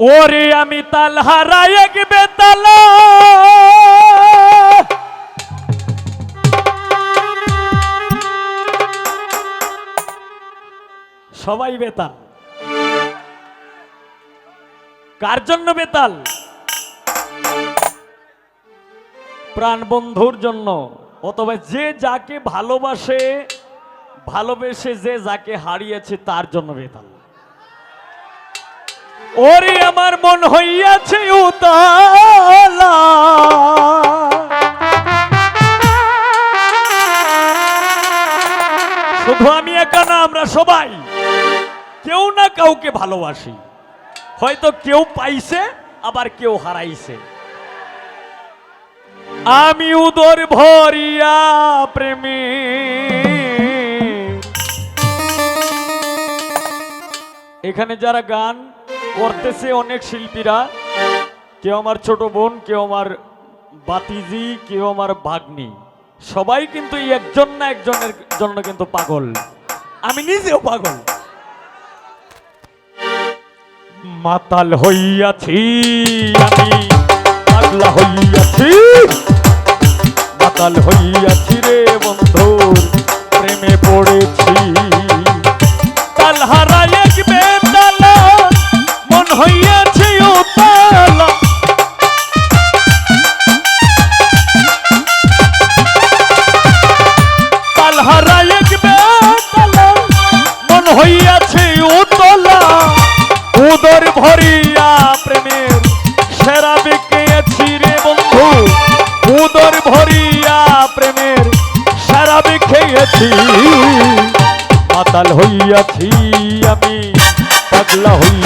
ওরে আমি তাল হারাই বেতালা। সবাই বেতাল। কার জন্য বেতাল? প্রাণ বন্ধুর জন্য। অথবা যে যাকে ভালোবাসে, ভালোবেসে যে যাকে হারিয়েছে, তার জন্য বেতাল। ওরে আমার মন হইয়াছে উতালা। শুধু আমি একা না, আমরা সবাই। কেউ না কাউকে ভালোবাসি। হয়তো কেউ পাইছে, আবার কেউ হারাইছে। আমি উদর ভরিয়া প্রেমী। এখানে যারা গান করতেছে অনেক শিল্পীরা। কেউ আমার ছোট বোন, কেউ আমার বাতিজি, কেউ আমার ভাগ্নি। সবাই কিন্তু একজন না একজনের জন্য কিন্তু পাগল। আমি নিজেও পাগল। মাতাল হইয়াছি আমি, পাগলা হইয়াছি। মাতাল হইয়াছি রে বন্ধুর প্রেমে পড়েছি। তাল হারাই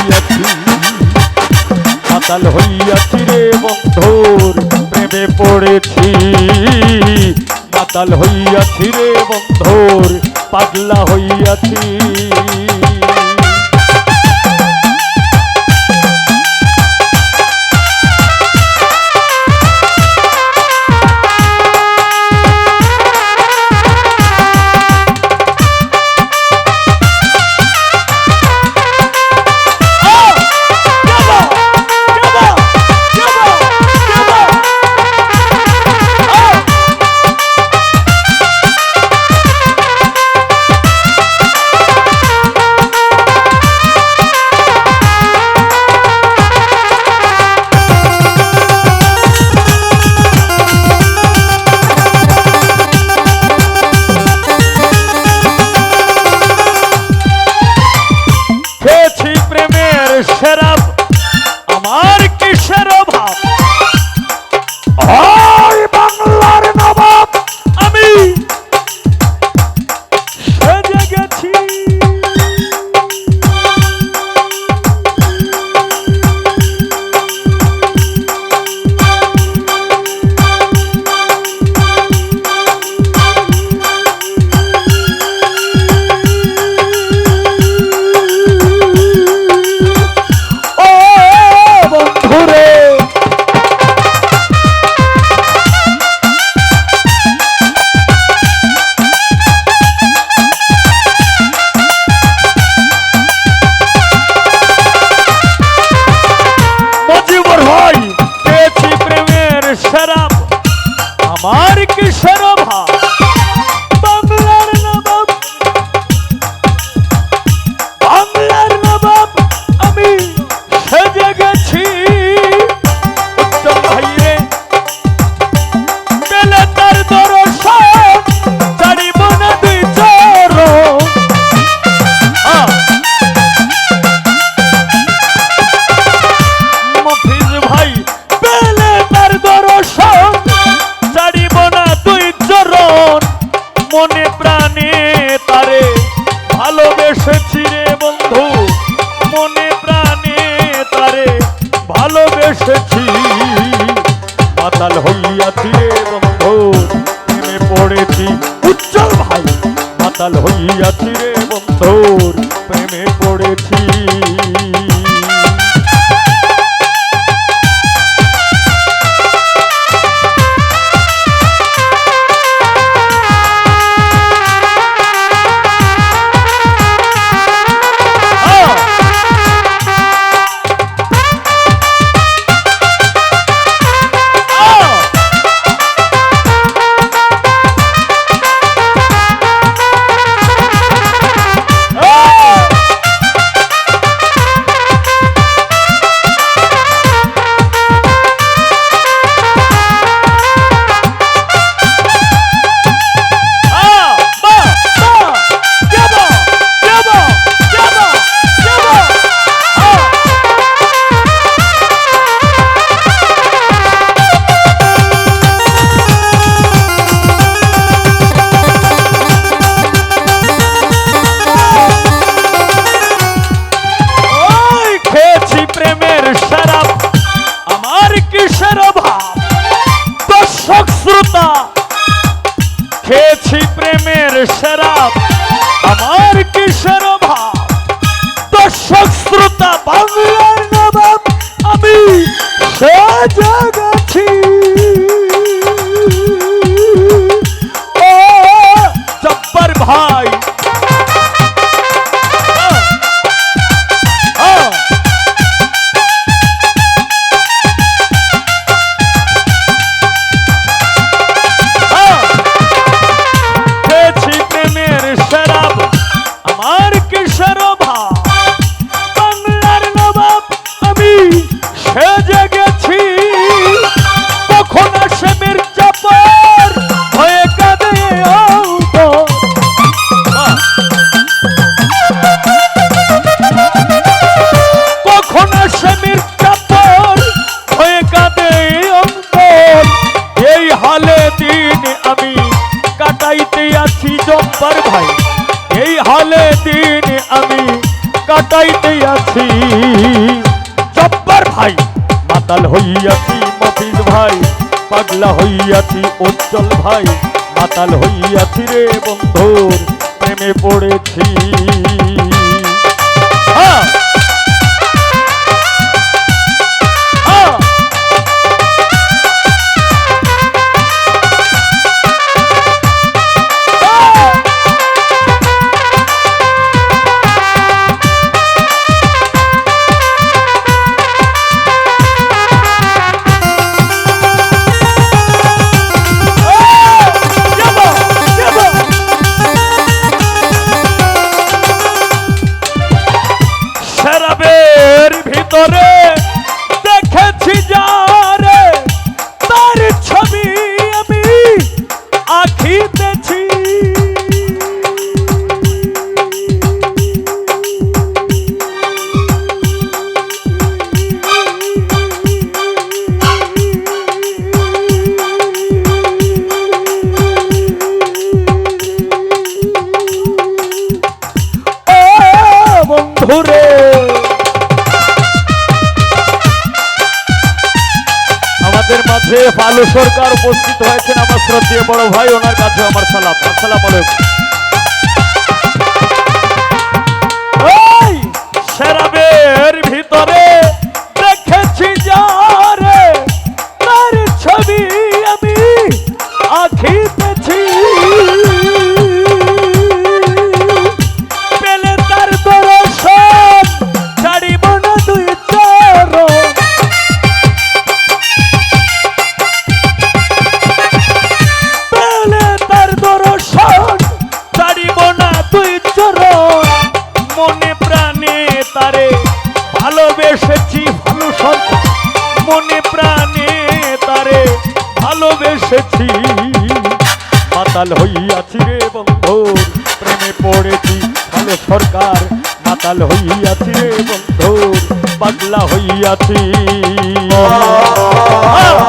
হইয়াছি পাতাল হইয়াছি রে বন্ধুর প্রেমে পড়েছি। পাতাল হইয়াছি রে বন্ধুর পাগলা হইয়াছি। আমার ভালোবেসেছি পাতাল হইয়াছি বন্ধু প্রেমে পড়েছি। উজ্জ্বল ভাই। পাতাল হইয়াছি রে বন্ধুর প্রেমে পড়েছি। Cheese! পাগলা হইয়াছি উজ্জ্বল ভাই মাতাল হইয়াছি রে বন্ধুর প্রেমে পড়েছি। হ্যাঁ! আমাদের আলু সরকার উপস্থিত হয়েছেন আমার শ্রদ্ধেয় বড় ভাই, ওনার কাছে আমার সালাম। আসসালাম আলাইকুম। মাতাল হইয়াছি রে বন্ধু, প্রেমে পড়েছি ভালো সরকার। মাতাল হইয়াছি রে বন্ধু, পাগলা হইয়াছি। ভালো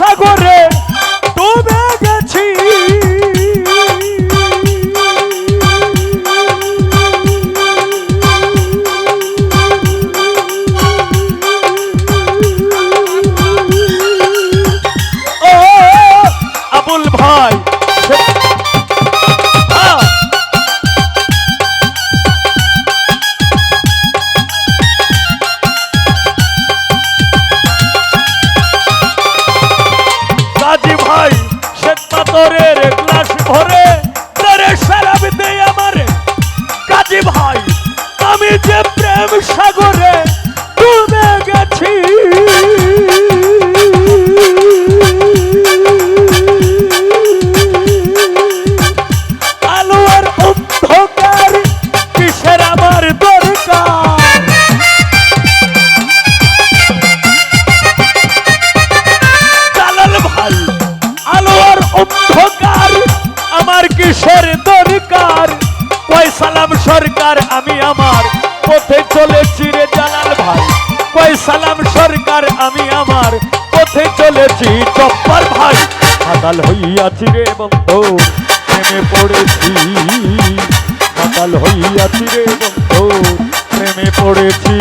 সাগরে অন্ধকার, আমার কিসের দরকার? কয় সালাম সরকার, আমি আমার পথে চলেছি রে জালাল ভাই। কয় সালাম সরকার, আমি আমার পথে চলেছি চপ্পার ভাই। মাতাল হইয়াছি রে বন্ধু, প্রেমে পড়েছি। আদাল হইয়াছি রে বন্ধু, প্রেমে পড়েছি।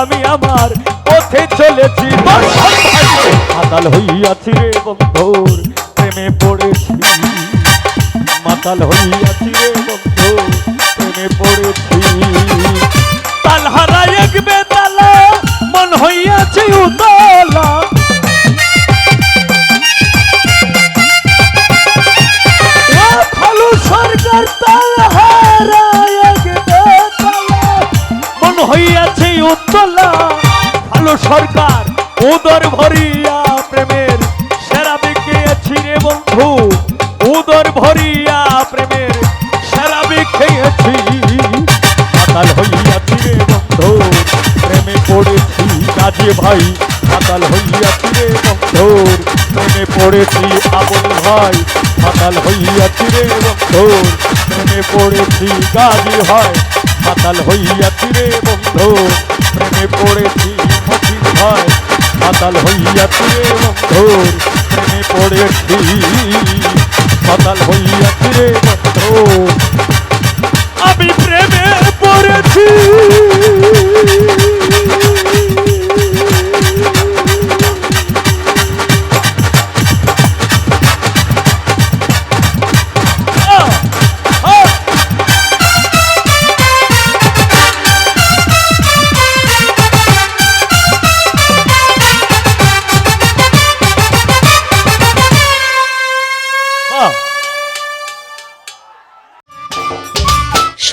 আমি আমার পথে চলেছি। মাতাল হইয়াছি রে বন্ধুর, প্রেমে পড়েছি। মাতাল হইয়াছি রে বন্ধুর, প্রেমে পড়েছি। তাল হারাই একবে তালা মন হইয়াছি উতলা ভালো সরকার, উদর ভরিয়া প্রেমের সেরা বিকিয়েছি রে বন্ধু। উদর ভরিয়া প্রেমের সেরা বিকিয়েছি মাতাল হইয়াছি রে বন্ধু, প্রেমে পড়েছি কাজে ভাই। মাতাল হইয়াছি রে বন্ধু, প্রেমে পড়েছি আবুল ভাই। মাতাল হইয়াছি রে বন্ধু, প্রেমে পড়েছি গাজী ভাই। মাতাল হইয়াছি রে বন্ধু, প্রেমে পড়েছি মতিন ভয় পাতাল হইয়াছি রে বন্ধু, প্রেমে পড়েছি। পাতাল হইয়াছি রে বন্ধু। আমি প্রেমে পড়েছি।